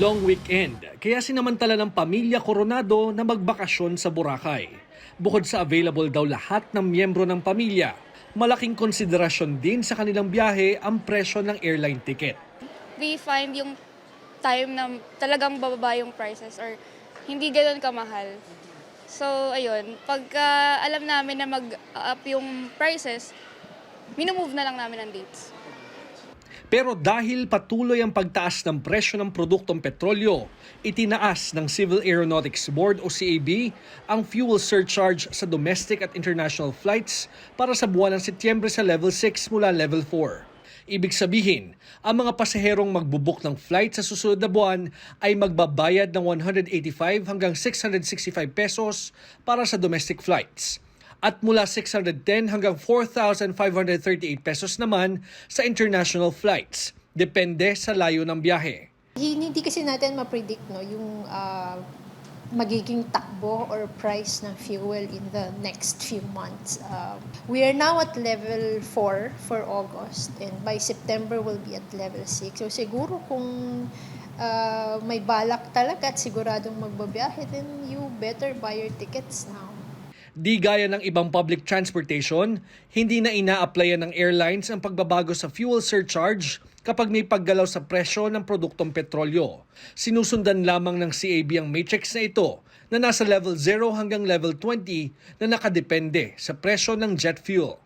Long weekend, kaya sinamantala ng pamilya Coronado na magbakasyon sa Boracay. Bukod sa available daw lahat ng miyembro ng pamilya, malaking konsiderasyon din sa kanilang biyahe ang presyo ng airline ticket. we find yung time na talagang bababa yung prices or hindi ganoon kamahal. So, ayun, pagka alam namin na mag-up yung prices, minumove na lang namin ang dates. Pero dahil patuloy ang pagtaas ng presyo ng produktong petrolyo, itinaas ng Civil Aeronautics Board o CAB ang fuel surcharge sa domestic at international flights para sa buwan ng Setyembre sa level 6 mula level 4. Ibig sabihin, ang mga pasaherong magbubuk ng flight sa susunod na buwan ay magbabayad ng 185 hanggang 665 pesos para sa domestic flights at mula 610 hanggang 4,538 pesos naman sa international flights. Depende sa layo ng biyahe. Hindi kasi natin ma-predict no, yung ah, magiging takbo or price ng fuel in the next few months. Uh, we are now at level 4 for August and by September we'll be at level 6. So siguro kung ah, may balak talaga at siguradong magbabiyahe, then you better buy your tickets now. Di gaya ng ibang public transportation, hindi na ina-applyan ng airlines ang pagbabago sa fuel surcharge kapag may paggalaw sa presyo ng produktong petrolyo. Sinusundan lamang ng CAB ang matrix na ito na nasa level 0 hanggang level 20 na nakadepende sa presyo ng jet fuel.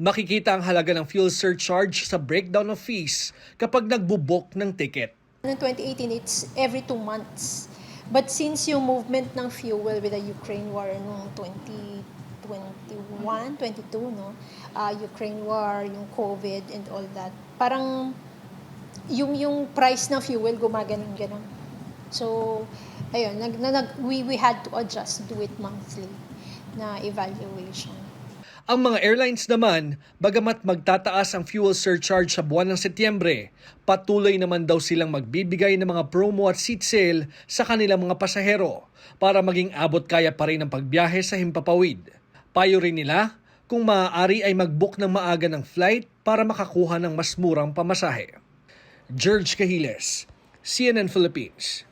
Makikita ang halaga ng fuel surcharge sa breakdown of fees kapag nagbubok ng ticket. Noong 2018, it's every two months. But since yung movement ng fuel with the Ukraine war noong 2021, 22, no? Ah, Ukraine war, yung COVID and all that. Parang yung yung price ng fuel gumaganon ganon. So, ayun, nag, na, nag, we, we had to adjust, do it monthly na evaluation. Ang mga airlines naman, bagamat magtataas ang fuel surcharge sa buwan ng Setyembre, patuloy naman daw silang magbibigay ng mga promo at seat sale sa kanilang mga pasahero para maging abot kaya pa rin ang pagbiyahe sa Himpapawid. Payo rin nila kung maaari ay mag-book ng maaga ng flight para makakuha ng mas murang pamasahe. George Cahiles, CNN Philippines.